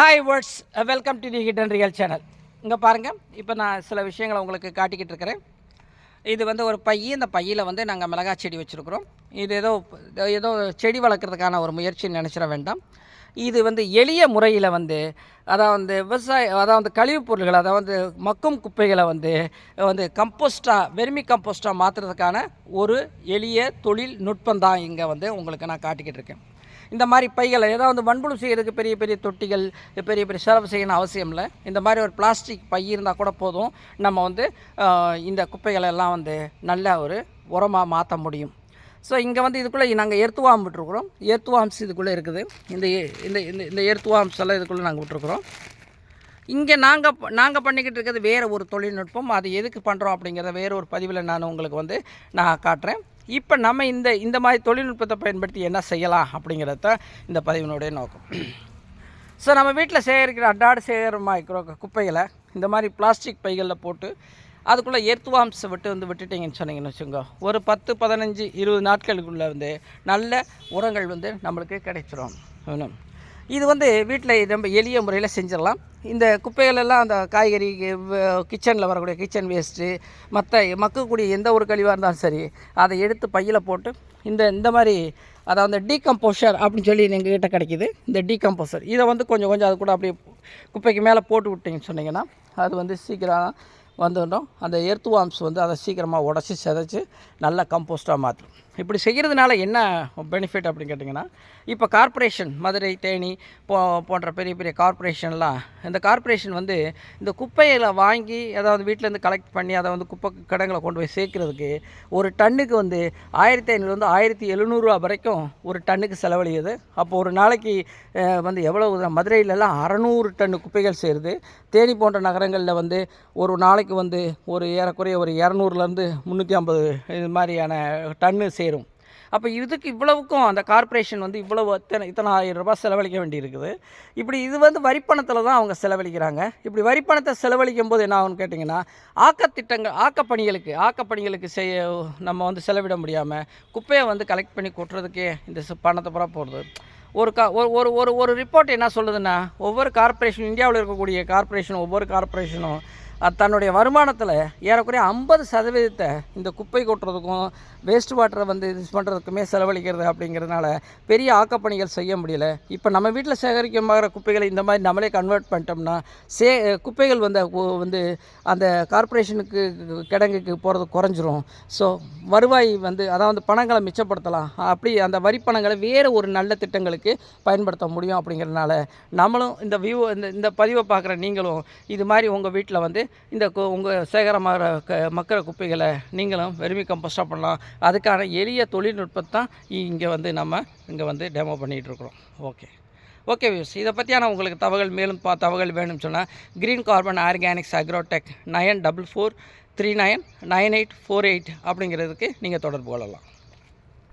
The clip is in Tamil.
Hi words welcome to the hidden real channel இங்கே பாருங்கள் இப்போ நான் சில விஷயங்களை உங்களுக்கு காட்டிக்கிட்டு இருக்கிறேன். இது வந்து ஒரு பைய இந்த பையில் வந்து நாங்கள் மிளகாய் செடி வச்சுருக்குறோம். இது ஏதோ ஏதோ செடி வளர்க்குறதுக்கான ஒரு முயற்சி நினச்சிட வேண்டாம். இது வந்து எளிய முறையில் வந்து அதாவது விவசாய அதாவது கழிவுப் பொருட்கள் அதாவது மக்கும் குப்பைகளை வந்து வந்து கம்போஸ்டாக வெர்மி கம்போஸ்டாக மாற்றுறதுக்கான ஒரு எளிய தொழில் நுட்பம் தான் இங்கே வந்து உங்களுக்கு நான் காட்டிக்கிட்டு இருக்கேன். இந்த மாதிரி பைகளை ஏதாவது மண்புழு செய்கிறதுக்கு பெரிய பெரிய தொட்டிகள் பெரிய பெரிய செலவு செய்யணும் அவசியம் இல்லை. இந்த மாதிரி ஒரு பிளாஸ்டிக் பை இருந்தால் கூட போதும். நம்ம வந்து இந்த குப்பைகளை எல்லாம் வந்து நல்ல ஒரு உரமாக மாற்ற முடியும். ஸோ இங்கே வந்து இதுக்குள்ளே நாங்கள் எர்த்துவாம் விட்டுருக்குறோம். எர்த்துவாம்ஸ் இதுக்குள்ளே இருக்குது. இந்த இந்த இந்த இந்த எர்த்துவாம்ஸ் எல்லாம் இதுக்குள்ளே நாங்கள் விட்டுருக்குறோம். இங்கே நாங்கள் நாங்கள் பண்ணிக்கிட்டு இருக்கிறது வேறு ஒரு தொழில்நுட்பம். அது எதுக்கு பண்ணுறோம் அப்படிங்கிறத வேறு ஒரு பதிவில் நான் உங்களுக்கு வந்து நான் காட்டுறேன். இப்போ நம்ம இந்த இந்த மாதிரி தொழில்நுட்பத்தை பயன்படுத்தி என்ன செய்யலாம் அப்படிங்கிறது தான் இந்த பதிவினுடைய நோக்கம். ஸோ நம்ம வீட்டில் சேகரிக்கிற அன்றாட சேகரமாக குப்பைகளை இந்த மாதிரி பிளாஸ்டிக் பைகளில் போட்டு அதுக்குள்ளே எர்த்வாம்ஸை விட்டு வந்து விட்டுட்டீங்கன்னு சொன்னீங்கன்னு வச்சுக்கோங்க. ஒரு பத்து பதினஞ்சு இருபது நாட்களுக்குள்ளே வந்து நல்ல உரங்கள் வந்து நம்மளுக்கு கிடைச்சிரும். இது வந்து வீட்டில் ரொம்ப எளிய முறையில் செஞ்சிடலாம். இந்த குப்பைகளெல்லாம் அந்த காய்கறி கிச்சனில் வரக்கூடிய கிச்சன் வேஸ்ட்டு மற்ற மக்கக்கூடிய எந்த ஒரு கழிவாக இருந்தாலும் சரி அதை எடுத்து பையில் போட்டு இந்த இந்த மாதிரி அதை அந்த டீகம்போஷர் அப்படின்னு சொல்லி எங்ககிட்ட கிடைக்கிது. இந்த டீகம்போசர் இதை வந்து கொஞ்சம் கொஞ்சம் அது கூட அப்படியே குப்பைக்கு மேலே போட்டு விட்டிங்கன்னு சொன்னிங்கன்னா அது வந்து சீக்கிரம் வந்துடும் அந்த எர்த்துவாம்ஸ் வந்து அதை சீக்கிரமாக உடச்சி செதைச்சி நல்லா கம்போஸ்ட்டாக மாற்றும் இப்படி செய்கிறதுனால என்ன பெனிஃபிட் அப்படின்னு கேட்டிங்கன்னா இப்போ கார்ப்பரேஷன் மதுரை தேனி போ போன்ற பெரிய பெரிய கார்ப்பரேஷன்லாம் இந்த கார்ப்பரேஷன் வந்து இந்த குப்பையில் வாங்கி அதாவது வீட்டிலேருந்து கலெக்ட் பண்ணி அதை வந்து குப்பை கிடங்களை கொண்டு போய் சேர்க்கறதுக்கு ஒரு டன்னுக்கு வந்து ஆயிரத்தி ஐநூறுலேருந்து ஆயிரத்தி எழுநூறுரூவா வரைக்கும் ஒரு டன்னுக்கு செலவழியுது. அப்போ ஒரு நாளைக்கு வந்து எவ்வளோ மதுரையிலலாம் அறநூறு டன் குப்பைகள் சேருது. தேனி போன்ற நகரங்களில் வந்து ஒரு நாளைக்கு வந்து ஒரு ஏறக்குறைய ஒரு இரநூறுலேருந்து முந்நூற்றி ஐம்பது இது மாதிரியான டன்னு சேரும் அப்போ இதுக்கு இவ்வளவுக்கும் அந்த கார்ப்பரேஷன் வந்து இவ்வளவு இத்தனை இத்தனை ஆயிரம் ரூபாய் செலவழிக்க வேண்டியிருக்குது. இப்படி இது வந்து வரிப்பணத்தில் தான் அவங்க செலவழிக்கிறாங்க. இப்படி வரிப்பணத்தை செலவழிக்கும் போது என்ன ஆகும்னு கேட்டிங்கன்னா ஆக்கத்திட்டங்கள் ஆக்கப்பணிகளுக்கு ஆக்கப்பணிகளுக்கு செய்ய நம்ம வந்து செலவிட முடியாமல் குப்பையை வந்து கலெக்ட் பண்ணி கொட்டுறதுக்கே இந்த பணத்தை பூரா போடுறது. ஒரு கா ஒரு ஒரு ஒரு ஒரு ரிப்போர்ட் என்ன சொல்லுதுன்னா ஒவ்வொரு கார்ப்பரேஷன் இந்தியாவில் இருக்கக்கூடிய கார்ப்பரேஷன் ஒவ்வொரு கார்ப்பரேஷனும் தன்னுடைய வருமானத்தில் ஏறக்குறைய ஐம்பது சதவீதத்தை இந்த குப்பை கொட்டுறதுக்கும் வேஸ்ட் வாட்டரை வந்து இது பண்ணுறதுக்குமே செலவழிக்கிறது அப்படிங்கிறதுனால பெரிய ஆக்கப்பணிகள் செய்ய முடியல. இப்போ நம்ம வீட்டில் சேகரிக்கமாகிற குப்பைகளை இந்த மாதிரி நம்மளே கன்வெர்ட் பண்ணிட்டோம்னா சே குப்பைகள் வந்து வந்து அந்த கார்ப்பரேஷனுக்கு கிடங்குக்கு போகிறது குறைஞ்சிரும். ஸோ வருவாய் வந்து அதாவது பணங்களை மிச்சப்படுத்தலாம். அப்படி அந்த வரி பணங்களை வேறு ஒரு நல்ல திட்டங்களுக்கு பயன்படுத்த முடியும் அப்படிங்கிறதுனால நம்மளும் இந்த வியூ இந்த இந்த பதிவை பார்க்குற நீங்களும் இது மாதிரி உங்கள் வீட்டில் வந்து இந்த உங்கள் சேகரமாகிற க மக்கிற குப்பைகளை நீங்களும் வெறுமி கம்போஸ்டாக பண்ணலாம். அதுக்கான எளிய தொழில்நுட்பத்தான் இங்கே வந்து நம்ம இங்கே வந்து டெமோ பண்ணிகிட்ருக்குறோம். ஓகே ஓகே வியூஸ் இதை பற்றியான உங்களுக்கு தகவல் மேலும் பா தகவல் வேணும்னு சொன்னால் green carbon organics agrotech nine double four three nine nine eight four eight அப்படிங்கிறதுக்கு நீங்கள் தொடர்பு கொள்ளலாம்.